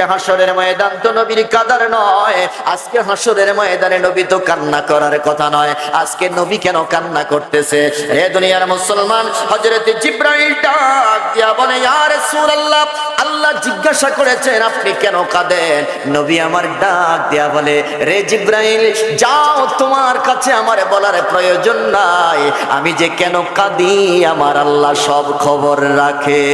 হাসরের ময়দান তো নবীর কাদার নয়। আজকে হাসরের ময়দানে নবী তো কান্না করার কথা নয়। আজকে নবী কেন কান্না করতেছে? হে দুনিয়ার মুসলমান, হযরত জিব্রাইল ডাক দিয়া বলে, ইয়া রাসূলুল্লাহ, আল্লাহ জিজ্ঞাসা করেছেন, আপনি কেন কাঁদেন? নবী আমার ডাক দিয়া বলে, রে জিব্রাইল, যাও, তোমার কাছে আমার বলার প্রয়োজন নাই। আমি যে কেন কাঁদি, আমার আল্লাহ সব খবর রাখে।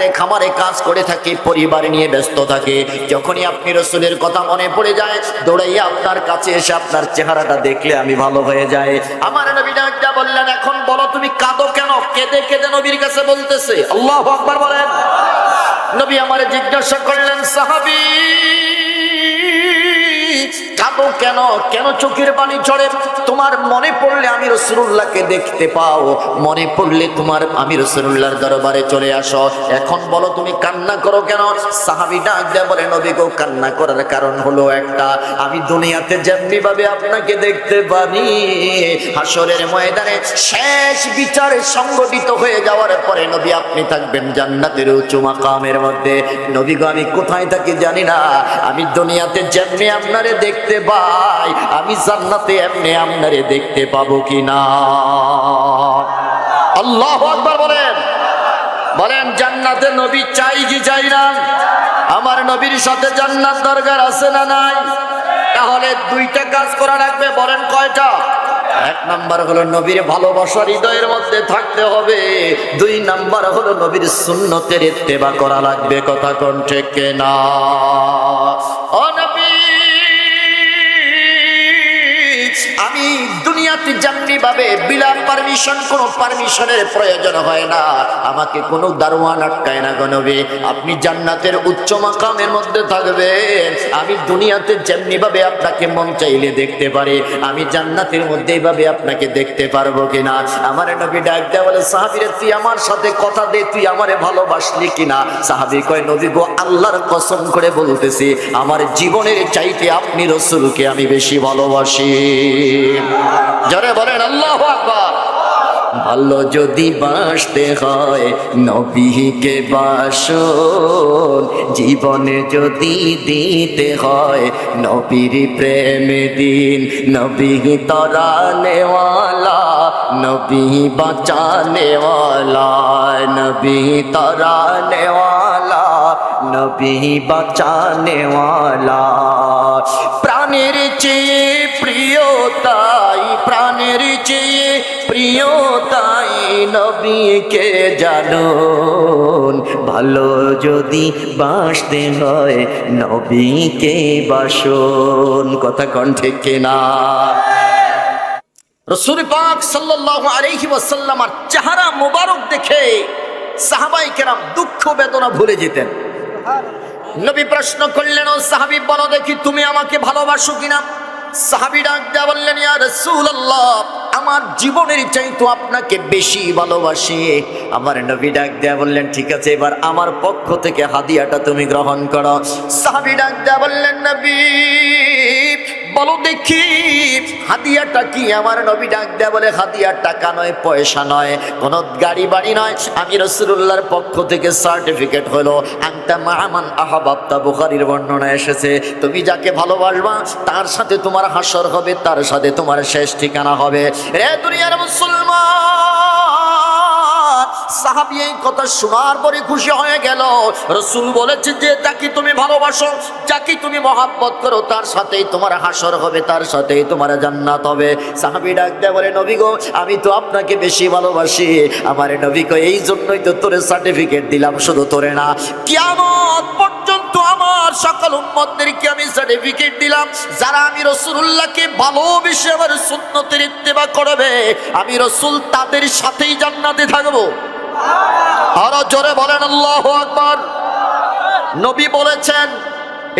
রাতে খামারে কাজ করে থাকি, পরিবার নিয়ে ব্যস্ত থাকে। যখনই আপনি রসুলের কথা মনে পড়ে যায়, দৌড়াইয়া আপনার কাছে এসে আপনার চেহারাটা দেখলে আমি ভালো হয়ে যায় আমার নবী ডাকটা বললেন, এখন বলো তুমি কাঁদো কেন? কেঁদে কেঁদে নবীর কাছে বলতেছে, আল্লাহ আকবার বলেন। নবী আমারে জিজ্ঞাসা করলেন, সাহাবী কাঁদো কেন? কেন চোখের পানি চড়ে? তোমার মনে পড়লে আমি রসুল্লাহকে দেখতে পাও। মনে পড়লে তোমার, আমি রসুল্লাহর দরবারে চলে আসো। এখন বলো তুমি কান্না করো কেন? সাহাবি ডাক দেয় বলে, নবী গো, কান্না করার কারণ হলো একটা। আমি দুনিয়াতে যেমনি ভাবে আপনাকে দেখতে পারি হাসরের ময়দানে শেষ বিচারে সংগঠিত হয়ে যাওয়ার পরে নবী আপনি থাকবেন জান্নাতের উঁচু মাকামের মধ্যে। নবী গো, আমি কোথায় থাকি জানি না। আমি দুনিয়াতে যেমনি আপনারে দেখতে পাই আমি জান্নাতে এমনি আপনারে দেখতে পাবো কি না আল্লাহ আকবার বলেন। বলেন, জান্নাতে নবী চাই কি চাই না? আমার নবীর সাথে জান্নাত দরকার আছে না নাই? তাহলে দুইটা কাজ করা লাগবে, বলেন কয়টা? এক নাম্বার হলো নবীর ভালোবাসা হৃদয়ের মধ্যে থাকতে হবে। দুই নাম্বার হলো নবীর সুন্নতের ইত্তেবা করা লাগবে, কথা কোন ঠিক না আমি দুনিয়াতে যেমনি ভাবে বিনা পারমিশন কোনো পারমিশনের প্রয়োজন হয় না। আমাকে কোনো দারোয়ান আটকায় না গণবে আপনি জান্নাতের উচ্চ মাকামের মধ্যে থাকবেন। আমি দুনিয়াতে যেমনি ভাবে আপনাকে মন চাইলে দেখতে পারি, আমি জান্নাতের মধ্যে এইভাবে আপনাকে দেখতে পারব কিনা। আমার নবী ডাক দেয়া বলে, সাহাবিরে, তুই আমার সাথে কথা দে, তুই আমারে ভালোবাসলি কিনা? সাহাবি কয়, নবী গো, আল্লাহর কসম করে বলতেছি, আমার জীবনের চাইতে আপনি রসুলকে আমি বেশি ভালোবাসি। জরে বলেন, আল্লাহ আকবার। ভালো যদি বাসতে হয়, নবীকে বাসন। জীবনে যদি দিতে হয়, নবীর প্রেমে দিন। নবী তরানেওয়ালা, নবী বাঁচানেওয়ালা, নবী তরানেওয়ালা, নবী বাঁচানেওয়ালা। প্রাণের চেয়ে চেয়ে প্রিয় তাই নবীকে জানুন। ভালো যদি বাসতে হয় নবীকে বাসন। কথা কণ্ঠে কেনা? রসুল পাক আলাইহি ওয়াসাল্লামার চেহারা দেখে সাহাবাই কেরাম দুঃখ বেদনা ভুলে যেতেন। নবী প্রশ্ন করলেন, ও সাহাবি, বলো দেখি তুমি আমাকে ভালোবাসো কিনা? সাহাবি ডাক দেয়া বললেন, ইয়া রাসূলুল্লাহ আমার জীবনের চাইতো আপনাকে বেশি ভালোবাসি। আমার নবী ডাক দেয়া বললেন, ঠিক আছে, এবার আমার পক্ষ থেকে হাদিয়াটা তুমি গ্রহণ করো। সাহাবি ডাক দেয়া বললেন, নবী বলো দেখি হাদিয়াটা কি? আমার নবী ডাক দেয়া বলে হাদিয়ার টাকা নয়, পয়সা নয়, কোন গাড়ি বাড়ি নয়। আমি রসুল্লাহর পক্ষ থেকে সার্টিফিকেট হলো। আংটা মাহামান আহাবাপ্তা বুখারির বর্ণনা এসেছে, তুমি যাকে ভালোবাসবা, তার সাথে তোমার হাসর হবে, তার সাথে তোমার শেষ ঠিকানা হবে। রে দুনিয়ার মুসলমান! সাহাবি এই কথা শোনার পরে খুশি হয়ে গেল। রসুল বলেছে যে যাকে তুমি ভালোবাসো যাকে তুমি মহাব্বত করো, তার সাথেই তোমার হাসর হবে, তার সাথেই তোমার জান্নাত হবে। সাহাবি ডাক দেয় বলে, নবী গো, আমি তো আপনাকে বেশি ভালোবাসি। আমার নবী গো এই জন্যই তো তোরে সার্টিফিকেট দিলাম, শুধু তোরে না। কিয়ামত পর্যন্ত আমার সকল উম্মতদেরকে আমি সার্টিফিকেট দিলাম। যারা আমি রসুল্লাহকে ভালোবেসে আমার সুন্নতের ইত্তেবা করবে, আমি রসুল তাদের সাথেই জান্নাতে থাকব। আরও জোরে বলেন, আল্লাহ আকবার। নবী বলেছেন,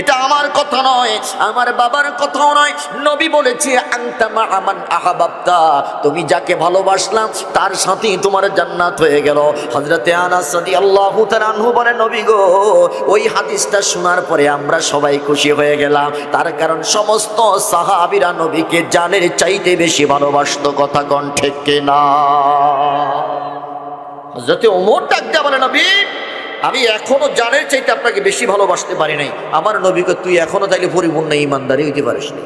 এটা আমার কথা নয়, আমার বাবার কথাও নয়। নবী বলেছে আংতামা আমান আহাবাবতা। তুমি যাকে ভালোবাসলাম, তার সাথেই তোমার জান্নাত হয়ে গেল। হজরতে আনাস রাদিয়াল্লাহু তাআলা আনহু বলে নবী গো, ওই হাদিসটা শোনার পরে আমরা সবাই খুশি হয়ে গেলাম। তার কারণ সমস্ত সাহাবীরা নবীকে জানের চাইতে বেশি ভালোবাসতো, কথা কণ্ঠে না হজরতে ওমর ডাক দেয়া বলে, নবী, আমি এখনও জানের চাইতে আপনাকে বেশি ভালোবাসতে পারি নাই। আমার নবীকে তুই এখনও তাইলে পরিপূর্ণ ইমানদারি হইতে পারিস নি।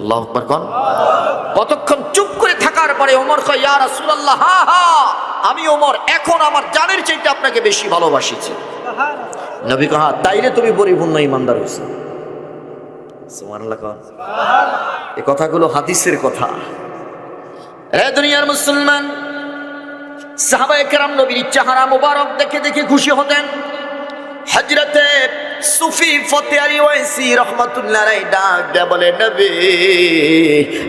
আল্লাহ কন। কতক্ষণ চুপ করে থাকার পরে ওমর কয়, ইয়া রাসূলুল্লাহ, হা হা, আমি ওমর এখন আমার জানের চাইতে আপনাকে বেশি ভালোবাসিছি। নবী কহা তাইলে তুমি পরিপূর্ণ ইমানদার কন। এই কথাগুলো হাদিসের কথা। এ দুনিয়ার মুসলমান সাহাবায়ে কেরাম নবীর চেহারা মোবারক দেখে দেখে খুশি হতেন। হজরতে সুফি ফতে আলী ওয়াইসি রহমাতুল্লাহ রাই ডাক দেয়া বলে, নবী,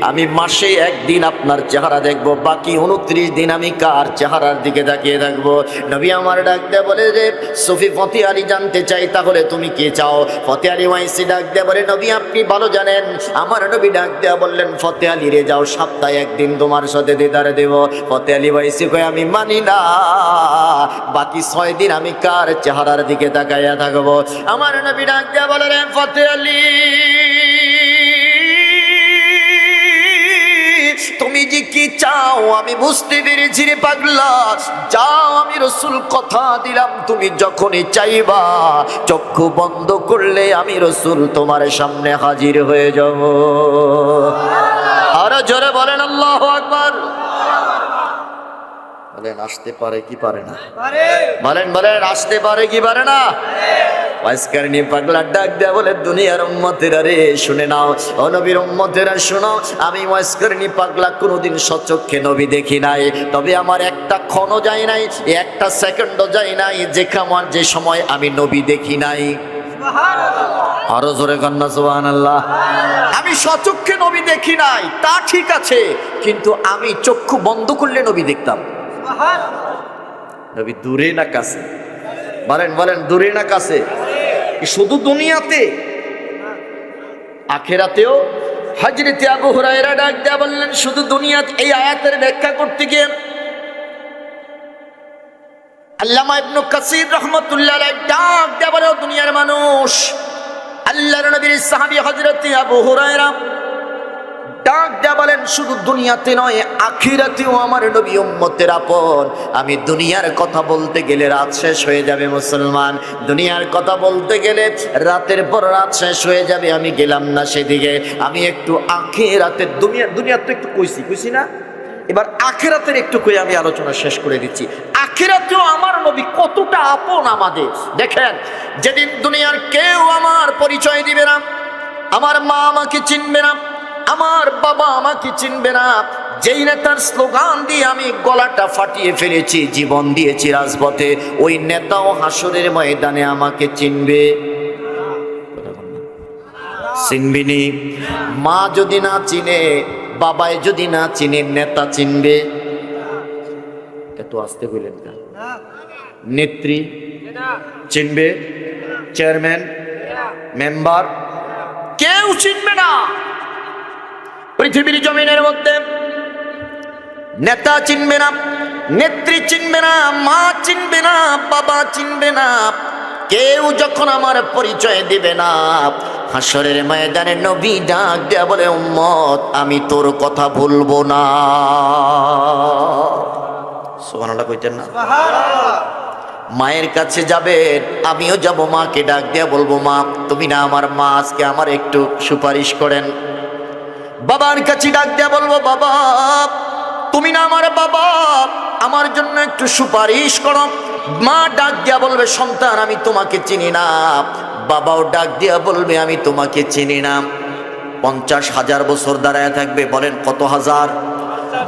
আমি মাসে একদিন আপনার চেহারা দেখব, বাকি উনত্রিশ দিন আমি কার চেহারার দিকে তাকিয়ে থাকব? নবী আমার ডাক দেয়া বলে যে সুফি ফতে আলী জানতে চাই, তাহলে তুমি কে চাও? ফতে আলী ওয়াইসি ডাক দেয়া বলে, নবী, আপনি ভালো জানেন। আমার নবী ডাক দেয়া বললেন ফতে আলী রে, যাও সপ্তাহে একদিন তোমার সাথে দিদারে দেব। ফতে আলী ওয়াইসি কই আমি মানি না, বাকি ছয় দিন আমি কার চেহারার দিকে তাকাইয়া থাকব? আমার নবী ডাক দেয়া বলে রে, ফতে তুমি যে কি চাও, আমি বুঝতে পেরেছি রে পাগলা। যাও, আমি রসুল কথা দিলাম, তুমি যখনই চাইবা, চক্ষু বন্ধ করলে আমি রসুল তোমার সামনে হাজির হয়ে যাব। আরও জোরে বলেন, আল্লাহ আকবার। বলেন আসতে পারে কি পারে না? বলেন বলেন আসতে পারে কি পারে না? ওয়াইসকার নিয়ে পাগলা ডাক দেয়া বলে দুনিয়ার উম্মতেরা রে শুনে নাও। ও নবীর উম্মতেরা শোনো। আমি পাগলা কোনোদিন সচক্ষে নবী দেখি নাই। তবে আমার একটা ক্ষণও যায় নাই একটা সেকেন্ডও যায় নাই যে আমার যে সময় আমি নবী দেখি নাই। আরও জোরে কন্যা আল্লাহ আমি সচক্ষে নবী দেখি নাই তা ঠিক আছে কিন্তু আমি চক্ষু বন্ধ করলে নবী দেখতাম। নবী দূরে না কাছে? বলেন বলেন, দূরে না কাছে? শুধু দুনিয়াতে? আখেরাতেও? হজরতে হুরায়রা ডাক দেয়া বললেন, শুধু দুনিয়াতে? এই আয়াতের ব্যাখ্যা করতে গিয়ে আল্লামা ইবনু কাসির রহমতুল্লাহ ডাক দেয়া বলে দুনিয়ার মানুষ, আল্লাহর নবীর সাহাবী হযরতে আবু হুরায়রা ডাক দেয়া বলেন, শুধু দুনিয়াতে নয়, আখিরাতেও আমার নবী উম্মতের আপন। আমি দুনিয়ার কথা বলতে গেলে রাত শেষ হয়ে যাবে, মুসলমান। দুনিয়ার কথা বলতে গেলে রাতের পর রাত শেষ হয়ে যাবে, আমি গেলাম না সেদিকে। আমি একটু আখিরাতের দুনিয়া দুনিয়ার তো একটু কইছি কইছি না? এবার আখেরাতের একটু কই আমি আলোচনা শেষ করে দিচ্ছি। আখেরাতেও আমার নবী কতটা আপন আমাদের। দেখেন, যেদিন দুনিয়ার কেউ আমার পরিচয় দিবে না, আমার মা আমাকে চিনবে না আমার বাবা আমাকে চিনবে না। যেই নেতার স্লোগান দিয়ে আমি গলাটা ফাটিয়ে ফেলেছি, জীবন দিয়েছি রাজপথে, ওই নেতাও হাসরের ময়দানে আমাকে চিনবে। চিনবিনি। মা যদি না চিনে বাবায় যদি না চিনে, নেতা চিনবে। এত আসতে কেন? নেত্রী চিনবে, চেয়ারম্যান, মেম্বার। কেউ চিনবে না। পৃথিবীর জমিনের মধ্যে। নেতা চিনবে না, নেত্রী চিনবে না, মা চিনবে না, বাবা চিনবে না, কেউ যখন আমার পরিচয় দিবে না হাসরের ময়দানে নবী ডাক দেয়া বলে, উম্মত, আমি তোর কথা ভুলবো না। সোহানাটা কইতেন না? মায়ের কাছে যাবেন আমিও যাব, মাকে ডাক দেয়া বলব, মা, তুমি না আমার মা, আজকে আমার একটু সুপারিশ করেন। বাবার কাছে ডাক দেয়া বলব, বাবা, তুমি না আমার বাবা, আমার জন্য একটু সুপারিশ করো। মা ডাক দিয়া বলবে, সন্তান, আমি তোমাকে চিনি না। বাবাও ডাক দিয়া বলবে, আমি তোমাকে চিনি না। পঞ্চাশ হাজার বছর দাঁড়ায় থাকবে, বলেন কত হাজার?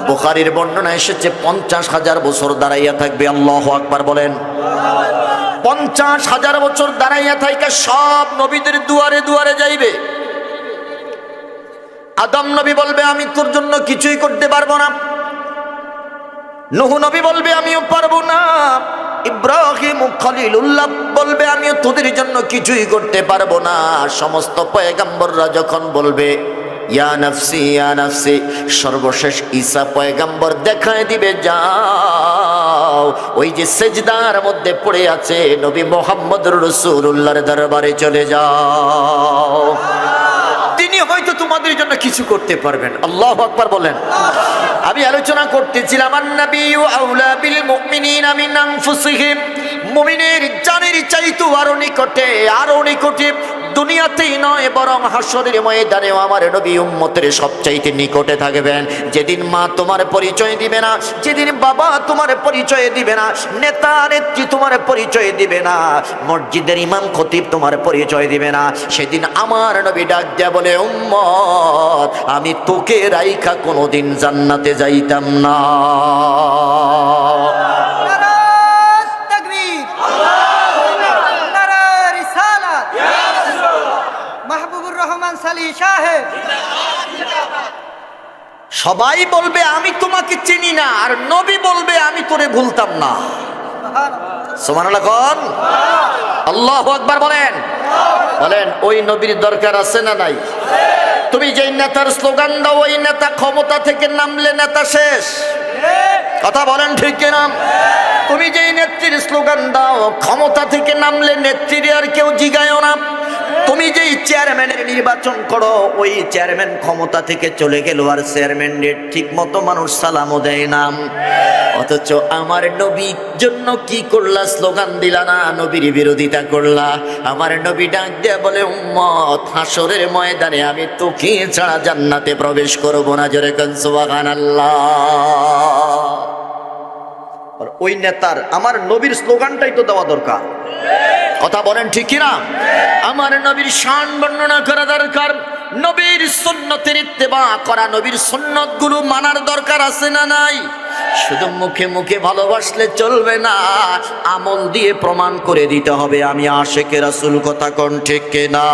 বোখারির বর্ণনা এসেছে, পঞ্চাশ হাজার বছর দাঁড়াইয়া থাকবে, আল্লাহ আকবার বলেন। পঞ্চাশ হাজার বছর দাঁড়াইয়া থাইকা সব নবীদের দুয়ারে দুয়ারে যাইবে। আদম নবী বলবে, আমি তোর জন্য কিছুই করতে পারব না। নহু নবী বলবে, আমিও পারব না। ইব্রাহিম খলিলুল্লাহ বলবে, আমিও তোদের জন্য কিছুই করতে পারব না। সমস্ত পয়গাম্বররা যখন বলবে, ইয়া নফসি সর্বশেষ ঈসা পয়গাম্বর দেখায় দিবে, যাও। ওই যে সেজদার মধ্যে পড়ে আছে, নবী মোহাম্মদ রসুল্লাহর দরবারে চলে যাও। হয়তো তোমাদের জন্য কিছু করতে পারবেন। আল্লাহ আকবার বলেন। আমি আলোচনা করতেছিলাম মিন মুমিনের জানের চাইতো আরও নিকটে আরও নিকটে দুনিয়াতেই নয়, বরং হাসরের ময়দানেও আমার নবী উম্মতের সবচাইতে নিকটে থাকবেন। যেদিন মা তোমার পরিচয় দিবে না, যেদিন বাবা তোমার পরিচয় দিবে না, নেতা, নেত্রী তোমার পরিচয় দিবে না, মসজিদের ইমাম, খতিব তোমার পরিচয় দিবে না, সেদিন আমার নবী ডাক দেয়া বলে, উম্মত, আমি তোকে রাইখা কোনোদিন জান্নাতে যাইতাম না। সবাই বলবে, আমি তোমাকে চিনি না। আর নবী বলবে, আমি তোরে ভুলতাম না। আল্লাহ আকবার বলেন। বলেন, ওই দরকার আছে না নাই? তুমি যেই নেতার স্লোগান দাও, ওই ক্ষমতা থেকে নামলে নেতা শেষ। কথা বলেন ঠিক তুমি যেই নেত্রীর স্লোগান দাও, ক্ষমতা থেকে নামলে নেত্রীর আর কেউ জিগায়ও না। তুমি যেই চেয়ারম্যানের নির্বাচন করো, ওই চেয়ারম্যান ক্ষমতা থেকে চলে গেল আর চেয়ারম্যানের ঠিক মতো মানুষ সালামও দেয় না। অথচ আমার নবীর জন্য কি করলা স্লোগান দিলা না, নবীর বিরোধিতা করলা? আমার নবী ডাক দেয়া বলে, উম্মত হাসরের ময়দানে আমি তোকে ছাড়া জান্নাতে প্রবেশ করব না। জোরে কনসুবাহান আল্লাহ ওই নেতার, আমার নবীর স্লোগানটাই তো দেওয়া দরকার। কথা বলেন ঠিক কিনা? আমার নবীর শান বর্ণনা করা দরকার। নবীর সুন্নতের ইত্তেবা করা, নবীর সুন্নতগুলো মানার দরকার আছে না নাই? শুধু মুখে মুখে ভালোবাসলে চলবে না, আমল দিয়ে প্রমাণ করে দিতে হবে আমি আশেকে রাসুল, কথা কোন ঠিক কিনা?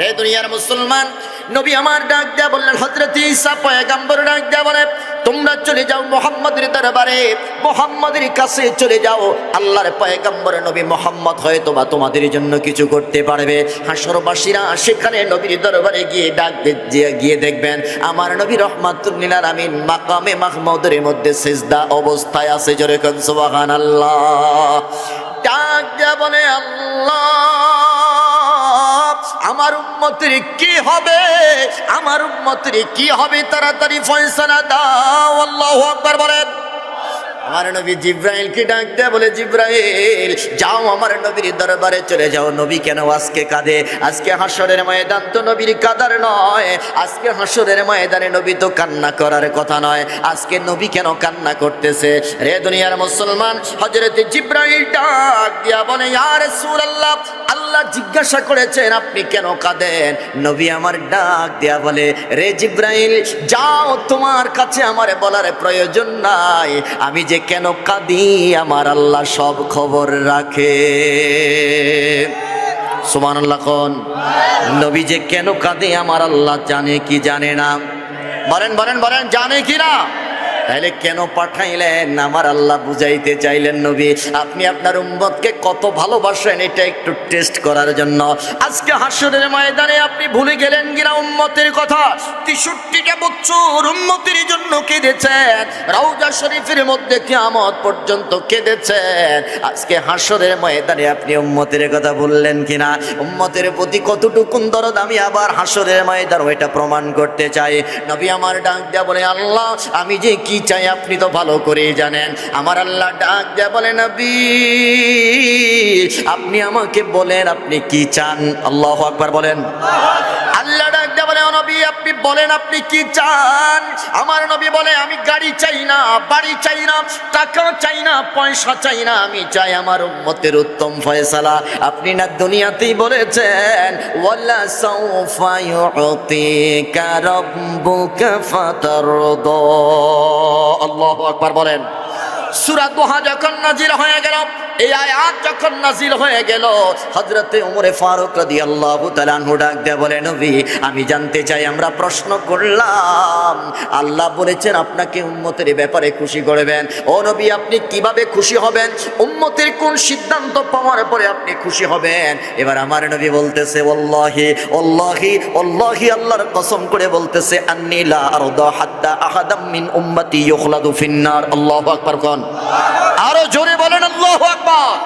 রে দুনিয়ার মুসলমান নবী আমার ডাক দেয়া বললেন হজরত ঈসা পয়গাম্বর ডাক দেয়া বলে, তোমরা চলে যাও মোহাম্মদের দরবারে, মোহাম্মদের কাছে চলে যাও। আল্লাহর পয়গাম্বর নবী মোহাম্মদ হয়তো বা তোমাদের জন্য কিছু করতে পারবে। হাসরবাসীরা সেখানে নবীর দরবারে গিয়ে ডাক গিয়ে দেখবেন, আমার নবী রহমাতুল্লিল আমিন মাকামে মাহমুদের মধ্যে সেজদা অবস্থায় আছে জোরে কন, সুবহানাল্লাহ। ডাক দেয়া বলে, আল্লাহ আমার উম্মতের কি হবে? আমার উম্মতের কি হবে? তাড়াতাড়ি ফয়সালা দাও আল্লাহু আকবার বলেন। আমার নবী জিব্রাইলকে ডাক দেয়া বলে, জিব্রাইল, যাও আমার নবীর দরবারে চলে যাও। নবী কেন আজকে কাঁদে? আজকে হাসরের ময়দান তো নবীর কাদার নয়। আজকে হাসরের ময়দানে নবী তো কান্না করার কথা নয়। আজকে নবী কেন কান্না করতেছে? রে দুনিয়ার মুসলমান হজরতে জিব্রাইল ডাক দিয়া বলে আর রাসূলুল্লাহ আল্লাহ আল্লাহ জিজ্ঞাসা করেছেন, আপনি কেন কাঁদেন? নবী আমার ডাক দিয়া বলে, রে জিব্রাইল, যাও, তোমার কাছে আমার বলার প্রয়োজন নাই। আমি যে কেন কাঁদি, আমার আল্লাহ সব খবর রাখে। সুমান আল্লাহ কন? নবী যে কেন কাঁদে, আমার আল্লাহ জানে কি জানে না। বলেন বলেন বলেন, জানে কি না? তাহলে কেন পাঠাইলেন? আমার আল্লাহ বুঝাইতে চাইলেন নবী, আপনি আপনার উম্মতকে কত ভালোবাসেন এটা একটু টেস্ট করার জন্য। আজকে হাসরের ময়দানে আপনি ভুলে গেলেন কিনা উম্মতের কথা? তেষট্টিটা বছর উম্মতের জন্য কেঁদেছেন। রাউজা শরীফের মধ্যে কিয়ামত পর্যন্ত কেঁদেছেন। আজকে হাসরের ময়দানে আপনি উম্মতের কথা বললেন কিনা? উম্মতের প্রতি কতটুকুন দরদ? আমি আবার হাসরের ময়দান ওইটা প্রমাণ করতে চাই। নবী আমার ডাক দেয়া বলে, আল্লাহ, আমি যে কি চাই, আপনি তো ভালো করেই জানেন। আমার আল্লাহ ডাক দেয়া বলেন আপনি আমাকে বলেন, আপনি কি চান? আল্লাহ আকবার বলেন। নবী, আপনি বলেন, আপনি কি চান? আমার নবী বলে, আমি গাড়ি চাই না, বাড়ি চাই না, টাকা চাই না, পয়সা চাই না, আমি চাই আমার উম্মতের উত্তম ফয়সালা। আপনি না দুনিয়াতেই বলেছেন, ওয়ালা সাউফা ইউতিকা রাব্বুকা ফাতারদা। আল্লাহু আকবার বলেন। সূরা দোহা যখন নাজিল হয়ে গেল এই আয়াত যখন নাজিল হয়ে গেল হজরতে উমরে ফারুক রাদি আল্লাহ তালানহু ডাক দেয়া বলে, নবী, আমি জানতে চাই, আমরা প্রশ্ন করলাম। আল্লাহ বলেছেন, আপনাকে উম্মতের ব্যাপারে খুশি করবেন। ও নবী, আপনি কীভাবে খুশি হবেন? উম্মতের কোন সিদ্ধান্ত পাওয়ার পরে আপনি খুশি হবেন? এবার আমার নবী বলতেছে ওল্লাহি ওল্লাহি ওল্লাহি আল্লাহর কসম করে বলতেছে, আন্নি লা আরদা হাত্তা আহাদাম মিন উম্মতি ইউখলাদু ফিন্নার আল্লাহু আকবার কোন? আরও জোরে বলেন আল্লাহু আকবার।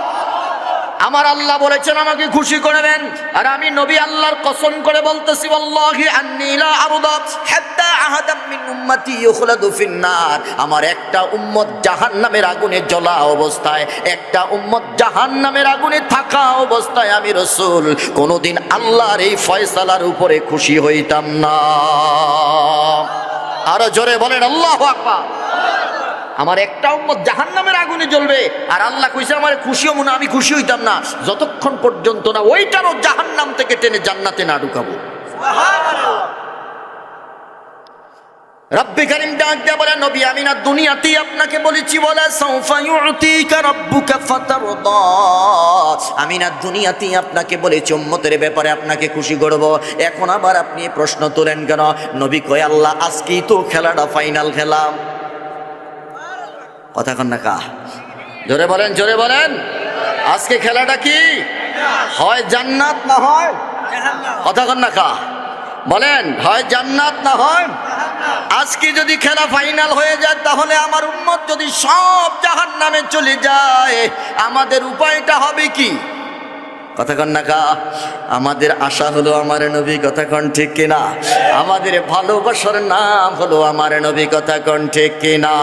আমার আল্লাহ বলেছেন আমাকে খুশি করবেন আর আমি নবী আল্লাহর কসম করে বলতেছি ওয়াল্লাহি আন্নী লা আরদা হাত্তা আহাদাম মিন উম্মতি ইউখলাদু ফিন্নার। আমার একটা উম্মত জাহান্নামের আগুনে জ্বলা অবস্থায় একটা উম্মত জাহান্নামের আগুনে থাকা অবস্থায় আমি রসুল। কোনোদিন আল্লাহর এই ফয়সালার উপরে খুশি হইতাম না। আরও জোরে বলেন আল্লাহ আকবার। আমার একটা উম্মত জাহান্নামের আগুনে জ্বলবে, আর আল্লাহ কইছে, আমার খুশি খুশিও মনে আমি খুশি হইতাম না। যতক্ষণ পর্যন্ত না ওইটারও জাহান্নাম থেকে টেনে জান্নাতে না ঢুকাবো। রব্বি করিম ডাক দিয়ে বলে, নবী, আমি না দুনিয়াতেই আপনাকে বলেছি বলে আমি না দুনিয়াতেই আপনাকে বলেছি, উম্মতের ব্যাপারে আপনাকে খুশি করব। এখন আবার আপনি প্রশ্ন তোলেন কেন? নবী কয়, আল্লাহ, আজকেই তো খেলাটা ফাইনাল খেলাম। কথা কন না কা। জোরে বলেন জোরে বলেন। আজকে খেলাটা কি? হয় জান্নাত না হয়? কথা কন না কা। বলেন, হয় জান্নাত না হয়? আজকে যদি খেলা ফাইনাল হয়ে যায়, তাহলে আমার উম্মত যদি সব জাহান নামে চলে যায়, আমাদের উপায়টা হবে কি? কথা কন না কা। আমাদের আশা হলো আমার নবী, কথা কন ঠিক কিনা? আমাদের ভালোবাসার নাম হলো আমার নবী, কথা কন ঠিক কিনা?